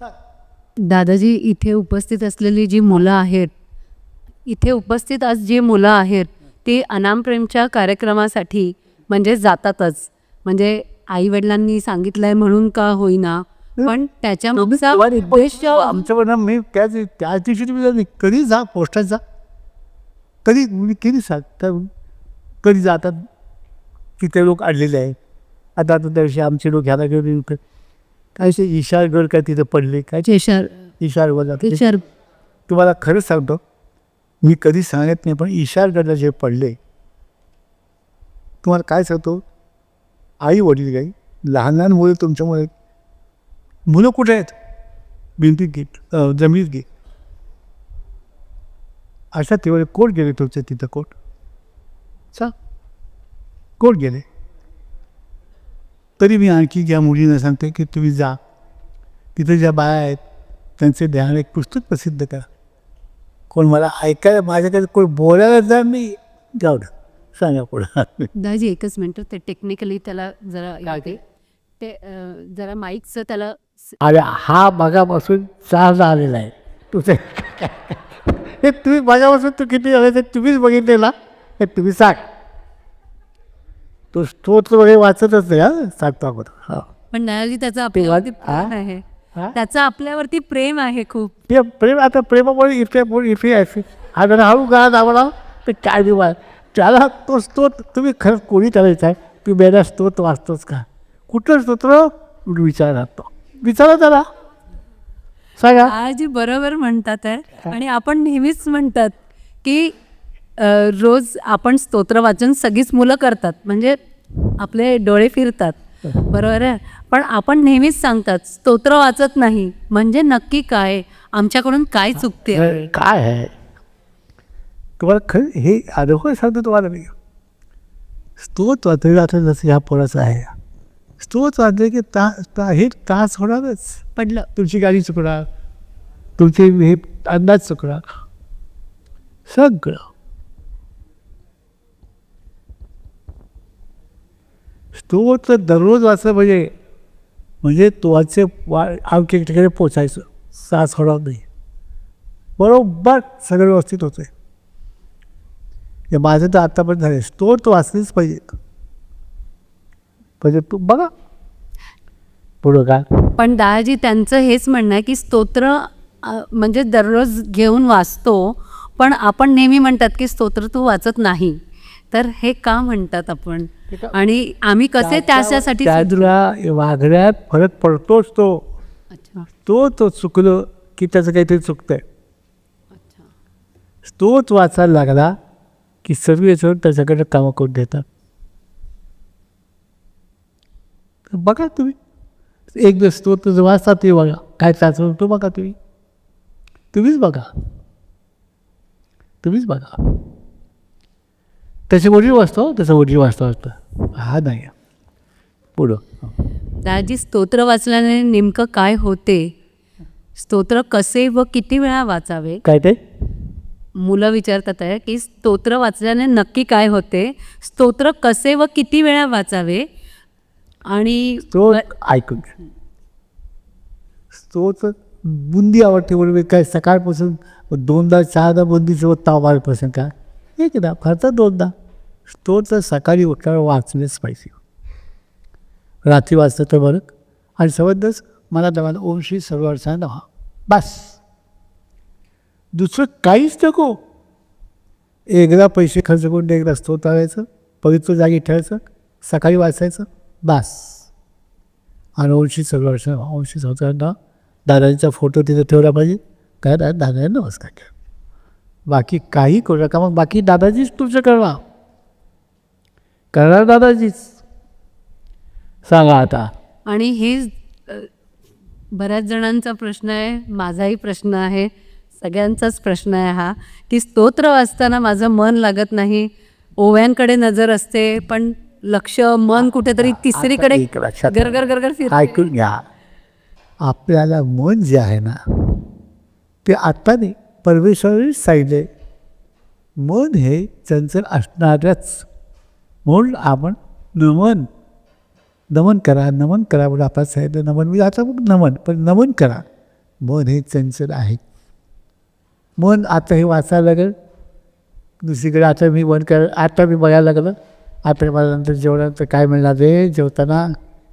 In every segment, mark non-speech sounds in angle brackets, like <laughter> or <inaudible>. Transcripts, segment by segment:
दादाजी इथे उपस्थित असलेली जी मुलं आहेत इथे उपस्थित आज जी मुलं आहेत ती अनामप्रेमच्या कार्यक्रमासाठी म्हणजे जातातच. म्हणजे आईवडिलांनी सांगितलंय म्हणून का होईना पण त्याच्या मागचा उद्देश मी त्याच त्याच दिवशी तुम्ही कधी जा पोस्टात जा. कधी मी कधी सांगता कधी जातात? तिथे लोक अडलेले आहेत. आता आता त्या दिवशी आमचे लोक ह्याला घेऊन काय ते इशारगड काय तिथं पडले? काय इशारगड जाते? केशर तुम्हाला खरंच सांगतो मी कधी सांगत नाही पण इशारगडला जे पडले तुम्हाला काय सांगतो? आई वडील काही लहान लहान मुलं तुमच्यामुळे मुलं कुठे आहेत? भिंतीत गीत जमिनीत गीत अशा तेवढे कोण गेले तुमच्या तिथं? कोण? सा कोण गेले? तरी मी आणखी ज्या मुलींना सांगते की तुम्ही जा. तिथं ज्या बाया आहेत त्यांचे ध्यान एक पुस्तक प्रसिद्ध करा. कोण मला ऐकायला माझ्याकडे कोण बोलायला जा मी जाऊ द्या सांगा पुढं. दादाजी एकच मिनटं. ते टेक्निकली त्याला जरा. ते? अं, जरा माईकचं त्याला स- अरे हा बघापासून चारदा आलेला आहे. तुझे <laughs> हे तुम्ही बघापासून तू किती आले ते तुम्हीच बघितलेला? हे तुम्ही सांग. तो स्तोत्र वगैरे वाचतच नाही हा? सांगतो अगोदर हा. पण दादाजी त्याचं आपल्यावरती हा? प्रेम आहे. हा? त्याचं आपल्यावरती प्रेम आहे खूप. ते प्रेम आता प्रेमामुळे इथे इथे आहे हा जरा हळू गाणं दाबला. तर काय दिवा त्याला तो स्तोत्र तुम्ही खरंच कोणी करायचा आहे तू बेदा स्तोत्र वाचतोच का? कुठलं स्तोत्र? विचारा तो. विचारा त्याला. सांगा. दादाजी बरोबर म्हणतात आहे. आणि आपण नेहमीच म्हणतात की रोज आपण स्तोत्र वाचन सगळीच मुलं करतात. म्हणजे आपले डोळे फिरतात. बरोबर आहे? पण आपण नेहमीच सांगतात स्तोत्र वाचत नाही. म्हणजे नक्की काय? आमच्याकडून काय चुकते? काय आहे? तुम्हाला खरं हे अनुभव सांगतो तुम्हाला मी. स्तोत वाचलं आता जसं ह्या पोराचं आहे. स्तोत वाचले की ता ता हे तास होणारच. पडलं. तुमची गाडी चुकणार. तुमचे हे अंदाज चुकणार. सगळं. स्तोत्र दररोज वाचलं पाहिजे म्हणजे, म्हणजे तुवाचे वा आमच्या ठिकाणी पोचायचं सास होणार नाही. बरोबर सगळं व्यवस्थित होतं आहे हे माझं तर आत्तापर्यंत झालं स्तोत्र वाचलीच पाहिजे. म्हणजे तू बघा. पुढं का पण दादाजी त्यांचं हेच म्हणणं आहे की स्तोत्र म्हणजे दररोज घेऊन वाचतो पण आपण नेहमी म्हणतात की स्तोत्र तू वाचत नाही. तर हे का म्हणतात आपण? आणि आम्ही कसे त्याच्यासाठी त्यातला वागण्यात फरक पडतोच तो. तो तो चुकलं की त्याचं काहीतरी चुकतंय. तोच वाचायला लागला की सर्व त्याच्याकडे कामं करून देतात बघा तुम्ही. एक दिवस तो तुझं वाचता ते बघा. काय चाचवतो तो बघा तुम्ही. तुम्हीच बघा. तुम्हीच बघा. त्याचे वडील वाचतो? त्याचा वडील वाचतो वाचतो हा नाही. पुढं. दादाजी स्तोत्र वाचल्याने नेमकं काय होते? स्तोत्र कसे व किती वेळा वाचावे? काय ते? मुलं विचारतात आहे की स्तोत्र वाचल्याने नक्की काय होते? स्तोत्र कसे व किती वेळा वाचावे? आणि तो ऐकून तोच बुंदी आवडते बरोबर काय सकाळपासून दोनदा चहादा बुंदीचं ताव मारपासून का? एकदा फारचा दोनदा. तो तर सकाळी उठल्यावर वाचलेच पाहिजे. रात्री वाचलं तर बरं. आणि समजच मला दवाला ओम श्री सर्वार्थान नमः. बस. दुसरं काहीच नको. एकदा पैसे खर्च करून एकदा स्तोत्र आणायचं पवित्र जागी ठेवायचं सकाळी वाचायचं बस. आणि ओंशी सर्व ओमशी ओंशी दादांचा फोटो तिथं ठेवला पाहिजे. काय दादा दादाजी नमस्कार केला. बाकी काही करू नका. मग बाकी दादाजीच तुमचं कळवा. करणार दादाजीच. सांगा आता. आणि हे बऱ्याच जणांचा प्रश्न आहे माझाही प्रश्न आहे सगळ्यांचाच प्रश्न आहे हा की स्तोत्र वाचताना माझं मन लागत नाही ओव्यांकडे नजर असते पण लक्ष मन कुठेतरी तिसरीकडे गरगर गरगर फिर ऐकून घ्या. आपल्याला मन जे आहे ना ते आत्ता नाही. परमेश्वरानेच सांगितले मन हे चंचल असणारच म्हणून आपण नमन नमन करा नमन करा म्हणून आपण सांगितलं नमन. मी आता मग नमन पण नमन करा. मन हे चंचल आहे. मन आता हे वाचायला लागेल. दुसरीकडे आता मी मन कर आता मी बघायला लागलं. आता मला नंतर जेवणानंतर काय मिळणार रे? जेवताना?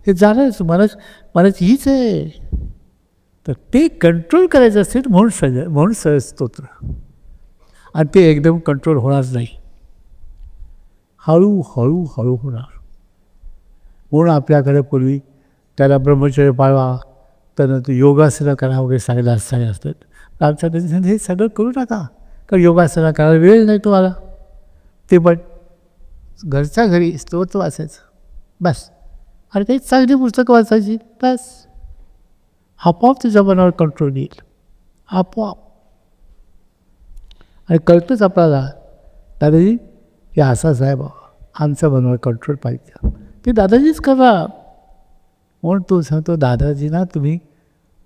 हे झालंच मलाच मलाच हीच आहे. तर ते कंट्रोल करायचं असेल म्हणून सज म्हणून सहज स्तोत्र. आणि ते एकदम कंट्रोल होणार नाही. हळूहळू हळू होणार. म्हणून आपल्याकडे पूर्वी त्याला ब्रह्मचर्य पाळवा त्यानंतर योगासनं करा वगैरे सांगितलं असताना असतात तर आमच्या त्यांनी हे सगळं करू नका कारण योगासनं करायला वेळ नाही तुम्हाला. ते पण घरच्या घरी स्तोत्र वाचायचं. बस. आणि काही चांगली पुस्तकं वाचायची. बस. आपोआप तुझ्या मनावर कंट्रोल येईल. आपोआप. आणि कळतंच आपल्याला दादाजी हे असा साहेब बाबा आमच्या मनावर कंट्रोल पाहिजे. ते दादाजीच करा. म्हणून तो सांगतो दादाजी ना तुम्ही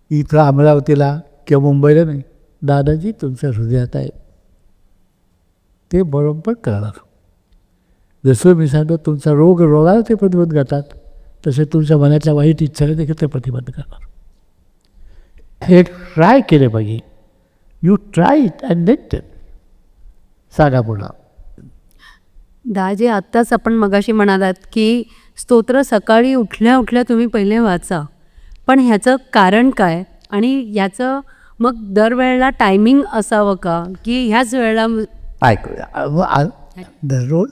इथं अमरावतीला किंवा मुंबईला नाही दादाजी तुमच्या हृदयात आहे ते बरोबर करणार. जसं मी सांगतो तुमचा रोग रोगाला ते प्रतिबंध करतात तसे तुमच्या मनाच्या वाईट इच्छाने देखील ते प्रतिबंध करणार. हे ट्राय केले पाहिजे you try it and let सांगा पुन्हा. दाजी आत्ताच आपण मगाशी म्हणालात की स्तोत्र सकाळी उठल्या उठल्या तुम्ही पहिले वाचा. पण ह्याचं कारण काय? आणि ह्याचं मग दरवेळेला टायमिंग असावं का? की ह्याच वेळेला ऐकूया दररोज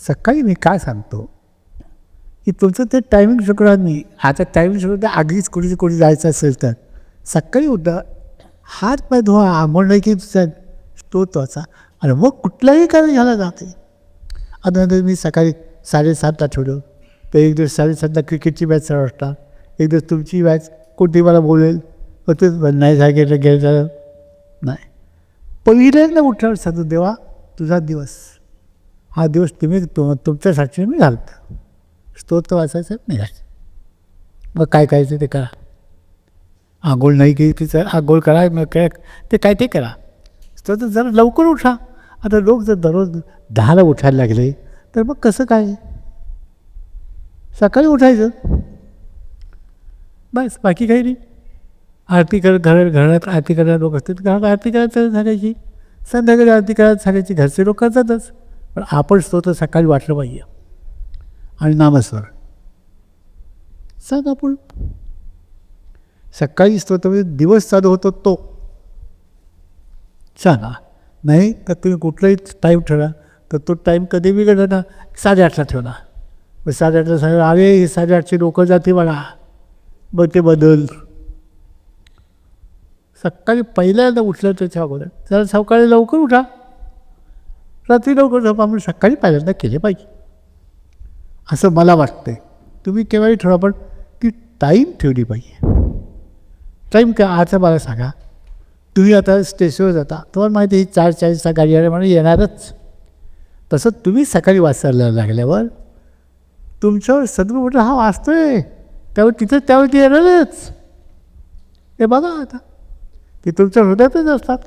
सकाळी मी काय सांगतो? की तुमचं ते टायमिंग शुक्रवार नाही. आता टायमिंग शुक्रवार आगीच कोणी कोणी जायचं असेल तर. सकाळी उठा हात पाय धुवा आंघोळ नाही की तो स्तोत्राचा आणि मग कुठलाही कारण झाला जाते. आता नंतर मी सकाळी साडेसातला ठेवलं. तर एक दिवस साडेसातला क्रिकेटची मॅच चालू असतात एक दिवस तुमची मॅच कोणती मला बोलेल? मग ते नाही सांगितलं गेलं नाही. पहिल्यांदा उठल्यावर सांगतो देवा तुझा दिवस. हा दिवस तुम्ही तु तुमच्यासाठी मी घालतो. स्तोत्र वाचायचं नाही मग काय करायचं ते करा. आंघोळ नाही केली तिचं आंघोळ करा मग काय ते काय ते करा. तर जरा लवकर उठा. आता लोक जर दररोज दहाला उठायला लागले तर मग कसं काय? सकाळी उठायचं. बस बाकी काही नाही. आरती करत घर घरात आरती करायला लोक असतात घरात आरती करायचं सांगायची. संध्याकाळी आरती करायला सांगायची. घरचे लोक करतातच. पण आपण स्तोत्र सकाळी वाटलं पाहिजे. आणि नामस्वर सांग आपण सकाळी स्तोत्र दिवस चालू होतो तो. सांगा नाही तर तुम्ही कुठलाही टाईम ठेवा. तर तो टाईम कधी बिघडला ना साडेआठला ठेवला. मग साडेआठला सांगा अरे हे साडेआठचे लोक जाते मला मग ते बदल. सकाळी पहिल्यांदा उठलं त्याच्या अगोदर. जरा सकाळी लवकर उठा. रात्री लवकर झोपा. आपण सकाळी पहिल्यांदा केले पाहिजे. असं मला वाटतंय. तुम्ही केव्हाही ठेवा पण ती टाईम ठेवली पाहिजे. टाईम काय आता मला सांगा? तुम्ही आता स्टेशनवर जाता। तुम्हाला माहिती आहे चार चाळीसचा गाडी आहे म्हणून येणारच। तसं तुम्ही सकाळी वाचायला लागल्यावर तुमच्यावर सद्गुरू म्हटलं हा वाचतोय त्यावर तिथं त्यावर ती येणारच. हे बघा आता. ते तुमच्या हृदयातच असतात.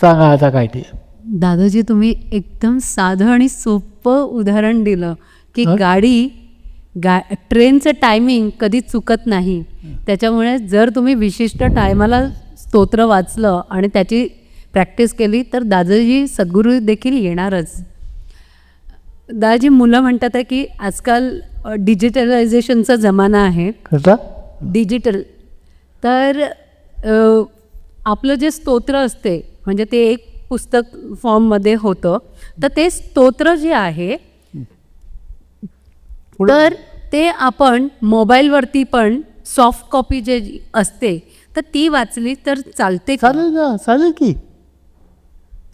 सांगा आता काय ते. दादाजी तुम्ही एकदम साधं आणि सोपं उदाहरण दिलं की? गाडी गा ट्रेनचं टायमिंग कधी चुकत नाही. त्याच्यामुळे जर तुम्ही विशिष्ट टायमाला स्तोत्र वाचलं आणि त्याची प्रॅक्टिस केली तर दादाजी सद्गुरू देखील येणारच. दादाजी मुलं म्हणतात आहे की आजकाल डिजिटलायझेशनचा जमाना आहे. डिजिटल तर आपलं जे स्तोत्र असते म्हणजे ते एक पुस्तक फॉर्ममध्ये होतं तर ते स्तोत्र जे आहे तर ते आपण मोबाईलवरती पण सॉफ्ट कॉपी जे असते तर ती वाचली तर चालते का? चालेल ना चालेल की.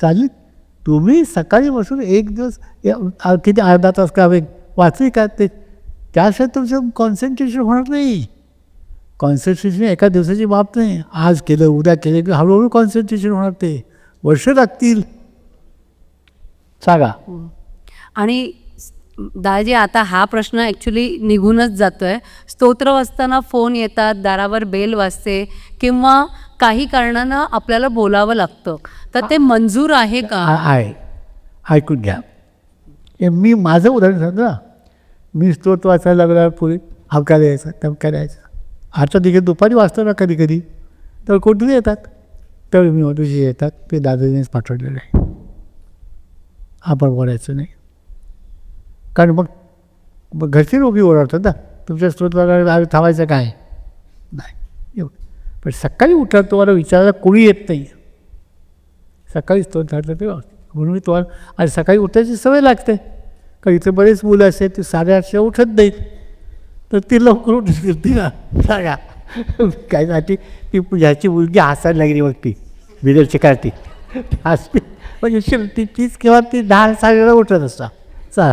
चालेल. तुम्ही सकाळी बसून एक दिवस या- आ- किती अर्धा तास का वाचली का ते? त्याशिवाय तुमचं कॉन्सन्ट्रेशन होणार नाही. कॉन्सन्ट्रेशन एका दिवसाची बाब नाही. आज केलं उद्या केलं की हळूहळू कॉन्सन्ट्रेशन होणार ते. वर्ष लागतील. सांगा. आणि दादाजी आता हा प्रश्न ॲक्च्युली निघूनच जातो आहे स्तोत्र वाचताना फोन येतात दारावर बेल वाजते किंवा काही कारणानं आपल्याला बोलावं लागतं. तर ते मंजूर आहे का? आहे. ऐकून घ्या. मी माझं उदाहरण सांगतो ना. मी स्तोत्र वाचायला लागला पुढे हवका द्यायचा तमका द्यायचा. आता तिथे दुपारी वाचतो ना कधी कधी. तर कुठून येतात? तर मी म्हणतो जे येतात ते दादाजीनेच पाठवलेलं आहे. आपण बोलायचं नाही. कारण मग मग घरची रोगी ओरडतात ना. तुमच्या स्तोत्राला आम्ही थांबायचं काय? नाही. एवढं. पण सकाळी उठा तुम्हाला विचारायला कोणी येत नाही. सकाळी स्तोत्र घातलं ते म्हणून मी तुम्हाला आणि सकाळी उठायची सवय लागते. कारण इथे बरेच मुलं असे ते साडेआठशे उठत नाहीत. तर ती लवकर उठत फिरते ना. सांगा. काय साठी ती ह्याची मुलगी हसायला लागली मग ती. विदर्ची काढती हसते म्हणजे ती तीच किंवा ती दहा साडेला उठत असता. चा